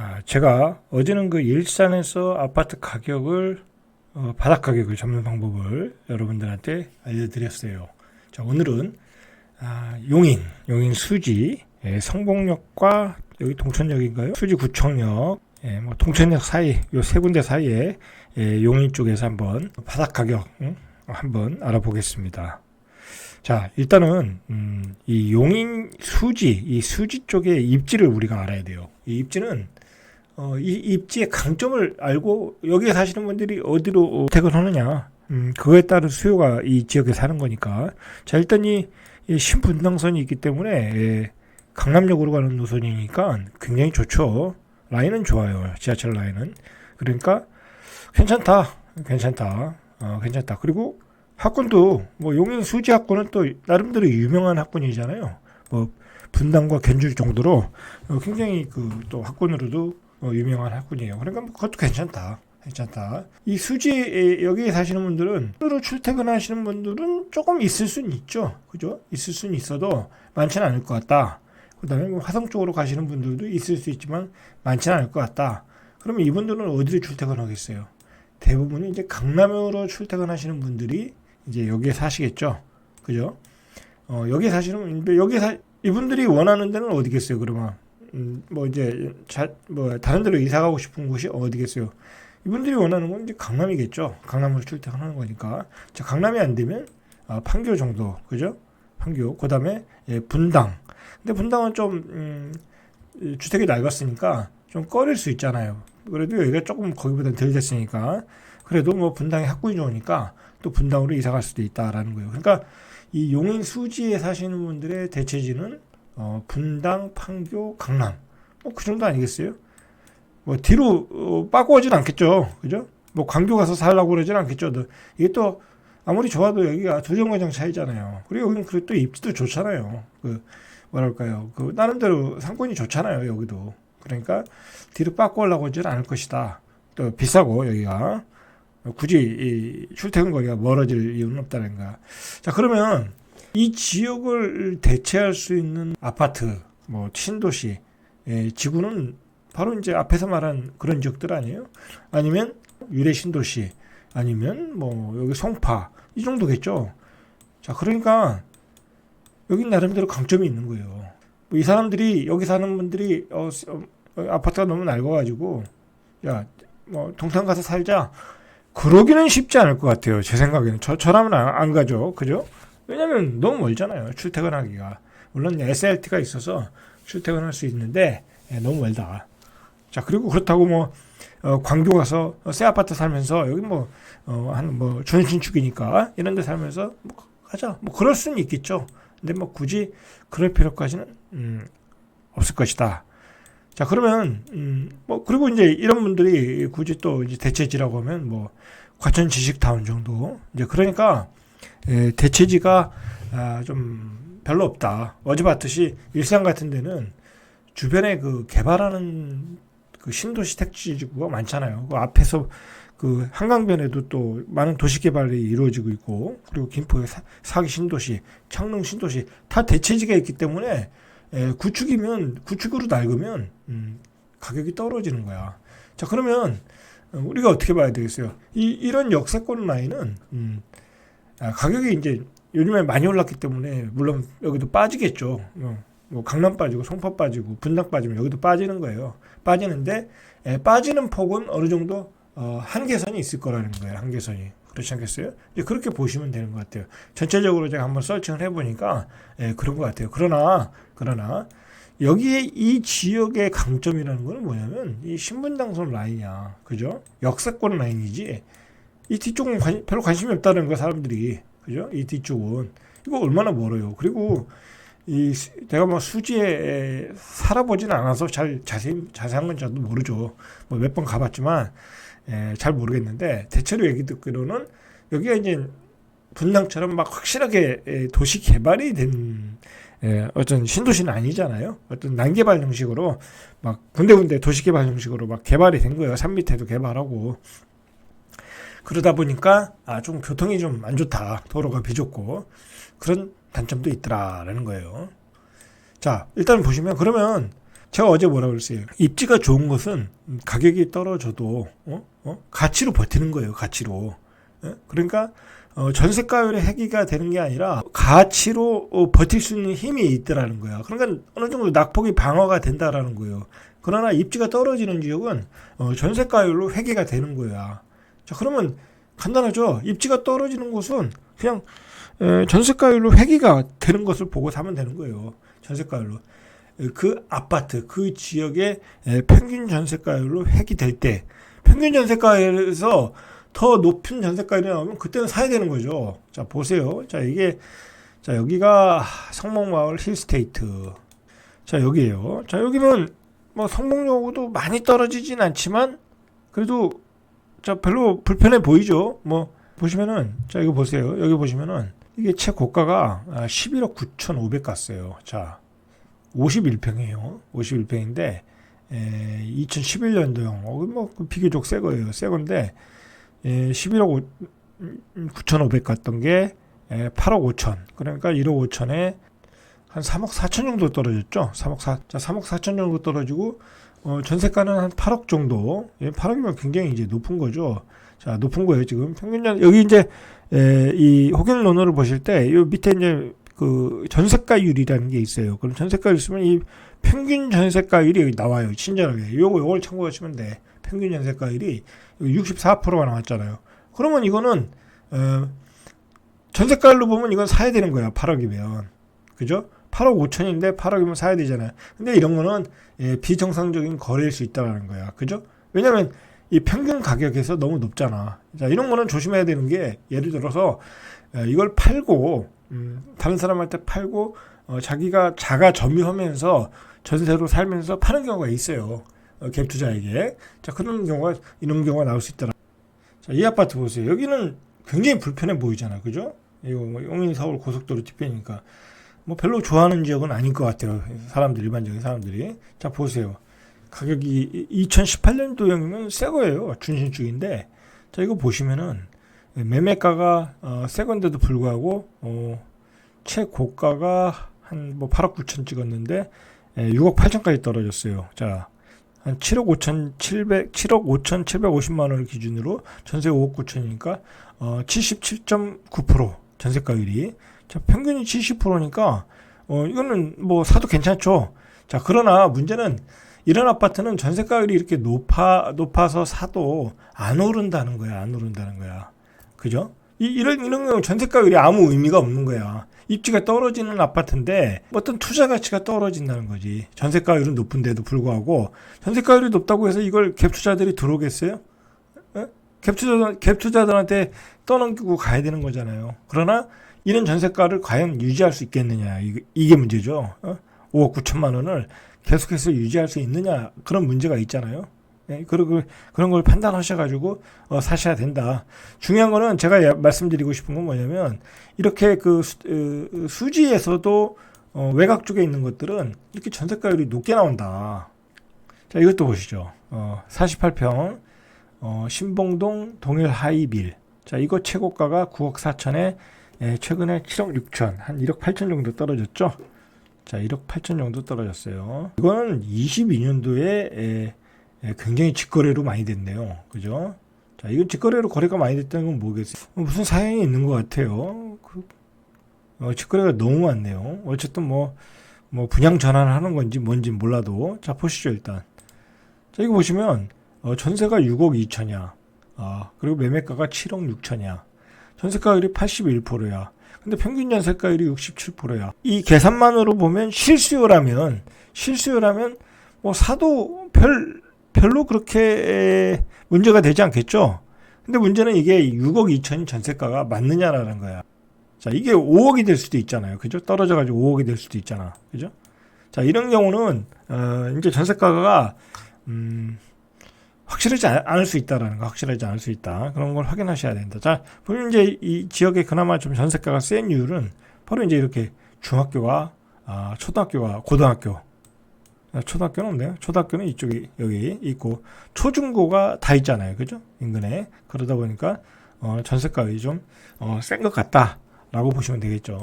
아, 제가 어제는 그 일산에서 아파트 가격을 어, 바닥 가격을 잡는 방법을 여러분들한테 알려드렸어요. 자, 오늘은 아, 용인, 용인 수지 예, 성공역과 여기 동천역인가요? 수지 구청역, 예, 뭐 동천역 사이 요 세 군데 사이에 예, 용인 쪽에서 한번 바닥 가격 응? 한번 알아보겠습니다. 자, 일단은 음, 이 용인 수지, 이 수지 쪽의 입지를 우리가 알아야 돼요. 이 입지는 어, 이 입지의 강점을 알고 여기에 사시는 분들이 어디로 퇴근하느냐, 음, 그거에 따른 수요가 이 지역에 사는 거니까. 자, 일단 이, 이 신분당선이 있기 때문에 예, 강남역으로 가는 노선이니까 굉장히 좋죠. 라인은 좋아요. 지하철 라인은. 그러니까 괜찮다, 괜찮다, 어, 괜찮다. 그리고 학군도 뭐 용인 수지 학군은 또 나름대로 유명한 학군이잖아요. 뭐 분당과 견줄 정도로 어, 굉장히 그 또 학군으로도 어, 유명한 학군이에요. 그러니까 뭐 그것도 괜찮다. 괜찮다. 이 수지에 여기에 사시는 분들은 하루로 출퇴근하시는 분들은 조금 있을 수는 있죠. 그죠? 있을 수는 있어도 많지는 않을 것 같다. 그다음에 뭐 화성 쪽으로 가시는 분들도 있을 수 있지만 많지는 않을 것 같다. 그러면 이분들은 어디로 출퇴근하겠어요? 대부분이 이제 강남으로 출퇴근하시는 분들이 이제 여기에 사시겠죠. 그죠? 어, 여기에 사시는 분들, 여기 사, 이분들이 원하는 데는 어디겠어요, 그러면? 음, 뭐 이제, 자, 뭐, 다른 데로 이사 가고 싶은 곳이 어디겠어요? 이분들이 원하는 건 이제 강남이겠죠. 강남으로 출퇴근하는 거니까. 자, 강남이 안 되면, 아, 판교 정도, 그죠? 판교. 그 다음에, 예, 분당. 근데 분당은 좀, 음, 이 주택이 낡았으니까 좀 꺼릴 수 있잖아요. 그래도 여기가 조금 거기보다 덜 됐으니까. 그래도 뭐 분당에 학군이 좋으니까 또 분당으로 이사 갈 수도 있다라는 거예요. 그러니까 이 용인 수지에 사시는 분들의 대체지는 어, 분당, 판교, 강남 뭐 그 정도 아니겠어요? 뭐 뒤로 어, 빠꾸어진 않겠죠, 그죠? 뭐 광교 가서 살라고 그러진 않겠죠. 또 이게 또 아무리 좋아도 여기가 두 정거장 차이잖아요. 그리고 여기는 그또 입지도 좋잖아요. 그 뭐랄까요, 그 나름대로 상권이 좋잖아요, 여기도. 그러니까 뒤로 빠꾸하려고 하지는 않을 것이다. 또 비싸고 여기가 굳이 이 출퇴근 거리가 멀어질 이유는 없다는 거야. 자, 그러면 이 지역을 대체할 수 있는 아파트, 뭐 신도시, 예, 지구는 바로 이제 앞에서 말한 그런 지역들 아니에요? 아니면 유래 신도시, 아니면 뭐 여기 송파 이 정도겠죠. 자, 그러니까 여기 나름대로 강점이 있는 거예요. 뭐 이 사람들이 여기 사는 분들이 어, 어, 아파트가 너무 낡아가지고 야, 뭐 동탄 가서 살자. 그러기는 쉽지 않을 것 같아요. 제 생각에는. 저, 저라면 안, 안 가죠. 그죠? 왜냐면 너무 멀잖아요. 출퇴근하기가. 물론 SLT가 있어서 출퇴근할 수 있는데 예, 너무 멀다. 자, 그리고 그렇다고 뭐, 어, 광교 가서 새 아파트 살면서 여기 뭐, 어, 한 뭐, 준신축이니까 이런 데 살면서 뭐, 가자. 뭐, 그럴 수는 있겠죠. 근데 뭐, 굳이 그럴 필요까지는, 음, 없을 것이다. 자, 그러면, 음, 뭐, 그리고 이제 이런 분들이 굳이 또 이제 대체지라고 하면 뭐, 과천 지식타운 정도. 이제 그러니까, 에, 대체지가, 아, 좀 별로 없다. 어제 봤듯이 일산 같은 데는 주변에 그 개발하는 그 신도시 택지지구가 많잖아요. 그 앞에서 그 한강변에도 또 많은 도시 개발이 이루어지고 있고, 그리고 김포의 사, 사기 신도시, 창릉 신도시, 다 대체지가 있기 때문에 에, 구축이면 구축으로 낡으면 음, 가격이 떨어지는 거야. 자 그러면 어, 우리가 어떻게 봐야 되겠어요? 이 이런 역세권 라인은 음, 아, 가격이 이제 요즘에 많이 올랐기 때문에 물론 여기도 빠지겠죠. 어, 뭐 강남 빠지고 송파 빠지고 분당 빠지면 여기도 빠지는 거예요. 빠지는데 에, 빠지는 폭은 어느 정도 어, 한계선이 있을 거라는 거예요. 한계선이. 그렇지 않겠어요? 이제 그렇게 보시면 되는 것 같아요. 전체적으로 제가 한번 서칭을 해보니까 예, 그런 것 같아요. 그러나 그러나 여기에 이 지역의 강점이라는 거는 뭐냐면 이 신분당선 라인이야, 그죠? 역세권 라인이지. 이 뒤쪽은 관, 별로 관심이 없다는 거야 사람들이, 그죠? 이 뒤쪽은 이거 얼마나 멀어요. 그리고 이 수- 내가 뭐 수지에 살아보지는 않아서 잘 자세히 자세한 건 저도 모르죠. 뭐 몇 번 가봤지만 에, 잘 모르겠는데 대체로 얘기 듣기로는 여기가 이제 분당처럼 막 확실하게 에, 도시 개발이 된 에, 어떤 신도시는 아니잖아요. 어떤 난개발 형식으로 막 군데군데 도시 개발 형식으로 막 개발이 된 거예요. 산 밑에도 개발하고 그러다 보니까 아 좀 교통이 좀 안 좋다. 도로가 비좁고 그런 단점도 있더라라는 거예요. 자 일단 보시면 그러면 제가 어제 뭐라 그랬어요? 입지가 좋은 것은 가격이 떨어져도 어? 어? 가치로 버티는 거예요. 가치로. 예? 그러니까 어, 전세가율의 해기가 되는 게 아니라 가치로 어, 버틸 수 있는 힘이 있더라는 거야. 그러니까 어느 정도 낙폭이 방어가 된다라는 거예요. 그러나 입지가 떨어지는 지역은 어, 전세가율로 회계가 되는 거야. 자 그러면 간단하죠. 입지가 떨어지는 곳은 그냥 에, 전세가율로 회계가 되는 것을 보고 사면 되는 거예요. 전세가율로. 에, 그 아파트, 그 지역의 에, 평균 전세가율로 회계될 때 평균 전세가율에서 더 높은 전세가율이 나오면 그때는 사야 되는 거죠. 자, 보세요. 자, 이게, 자, 여기가 성목마을 힐스테이트. 자, 여기에요. 자, 여기는 뭐 성목역도 많이 떨어지진 않지만 그래도 자, 별로 불편해 보이죠. 뭐, 보시면은, 자, 이거 보세요. 여기 보시면은 이게 최고가가 아, 11억 9,500 갔어요. 자, 51평이에요. 51평인데, 에, 2011년도형, 어, 뭐, 비교적 새 거예요. 새 건데, 예, 11억 9,500 갔던 게 예, 8억 5천. 그러니까 1억 5천에 한 3억 4천 정도 떨어졌죠. 3억 4, 자, 3억 4천 정도 떨어지고 어, 전세가는 한 8억 정도. 예, 8억이면 굉장히 이제 높은 거죠. 자, 높은 거예요, 지금. 평균 여기 이제 에, 이 호갱 논어를 보실 때 요 밑에 이제 그 전세가율이라는 게 있어요. 그럼 전세가율 있으면 이 평균 전세가율이 여기 나와요. 친절하게. 요거 요걸 참고하시면 돼. 평균 전세가율이 64%가 나왔잖아요. 그러면 이거는 어, 전세가율로 보면 이건 사야 되는 거야. 8억이면. 그죠? 8억 5천인데 8억이면 사야 되잖아요. 근데 이런 거는 예, 비정상적인 거래일 수 있다는 거야. 그죠? 왜냐면 이 평균 가격에서 너무 높잖아. 자, 이런 거는 조심해야 되는 게 예를 들어서 에, 이걸 팔고 음, 다른 사람한테 팔고 어, 자기가 자가 점유하면서 전세로 살면서 파는 경우가 있어요. 어, 갭 투자에게. 자, 그런 경우가 이런 경우가 나올 수 있더라. 자, 이 아파트 보세요. 여기는 굉장히 불편해 보이잖아. 그죠? 이거 뭐 용인 서울 고속도로 뒤편이니까 뭐 별로 좋아하는 지역은 아닐 것 같아요. 사람들 일반적인 사람들이. 자, 보세요. 가격이 2018년도형이면 새 거예요. 준신축인데. 자, 이거 보시면은 매매가가 어, 새 건데도 불구하고 어, 최고가가 한 뭐 8억 9천 찍었는데 예, 6억 8천까지 떨어졌어요. 자, 한 7억 5천 700 7억 5천 750만 원을 기준으로 전세 5억 9천이니까 어 77.9% 전세가율이 자 평균이 70%니까 어 이거는 뭐 사도 괜찮죠. 자 그러나 문제는 이런 아파트는 전세가율이 이렇게 높아 높아서 사도 안 오른다는 거야 안 오른다는 거야 그죠? 이, 이런 이런 경우 전세가율이 아무 의미가 없는 거야. 입지가 떨어지는 아파트인데 어떤 투자 가치가 떨어진다는 거지. 전세가율은 높은데도 불구하고 전세가율이 높다고 해서 이걸 갭 투자들이 들어오겠어요? 에? 갭 투자 갭 투자들한테 떠넘기고 가야 되는 거잖아요. 그러나 이런 전세가를 과연 유지할 수 있겠느냐 이게, 문제죠. 어? 5억 9천만 원을 계속해서 유지할 수 있느냐 그런 문제가 있잖아요. 예, 그런 그런 걸 판단하셔가지고 어, 사셔야 된다. 중요한 거는 제가 야- 말씀드리고 싶은 건 뭐냐면 이렇게 그 수, 어, 수지에서도 어, 외곽 쪽에 있는 것들은 이렇게 전세가율이 높게 나온다. 자 이것도 보시죠. 어, 48평 어, 신봉동 동일 하이빌. 자 이거 최고가가 9억 4천에 예, 최근에 7억 6천 한 1억 8천 정도 떨어졌죠. 자 1억 8천 정도 떨어졌어요. 이거는 22년도에 에, 예, 굉장히 직거래로 많이 됐네요. 그죠? 자, 이건 직거래로 거래가 많이 됐다는 건 뭐겠어요? 어, 무슨 사연이 있는 것 같아요. 그, 어, 직거래가 너무 많네요. 어쨌든 뭐, 뭐, 분양 전환하는 건지 뭔지 몰라도. 자, 보시죠, 일단. 자, 이거 보시면, 어, 전세가 6억 2천이야. 아, 그리고 매매가가 7억 6천이야. 전세가율이 81%야. 근데 평균 전세가율이 67%야. 이 계산만으로 보면 실수요라면, 실수요라면, 뭐, 사도 별, 별로 그렇게 에, 문제가 되지 않겠죠. 근데 문제는 이게 6억 2천이 전세가가 맞느냐라는 거야. 자, 이게 5억이 될 수도 있잖아요. 그죠? 떨어져 가지고 5억이 될 수도 있잖아. 그죠? 자, 이런 경우는, 어, 이제 전세가가, 음, 확실하지 않- 않을 수 있다라는 거, 확실하지 않을 수 있다. 그런 걸 확인하셔야 된다. 자, 보면 이제 이 지역에 그나마 좀 전세가가 센 이유는 바로 이제 이렇게 중학교와, 아, 초등학교와 고등학교, 아, 초등학교는 없네요. 초등학교는 이쪽에 여기 있고 초중고가 다 있잖아요. 그죠? 인근에. 그러다 보니까 어, 전세가율이 좀 어, 센것 같다라고 보시면 되겠죠.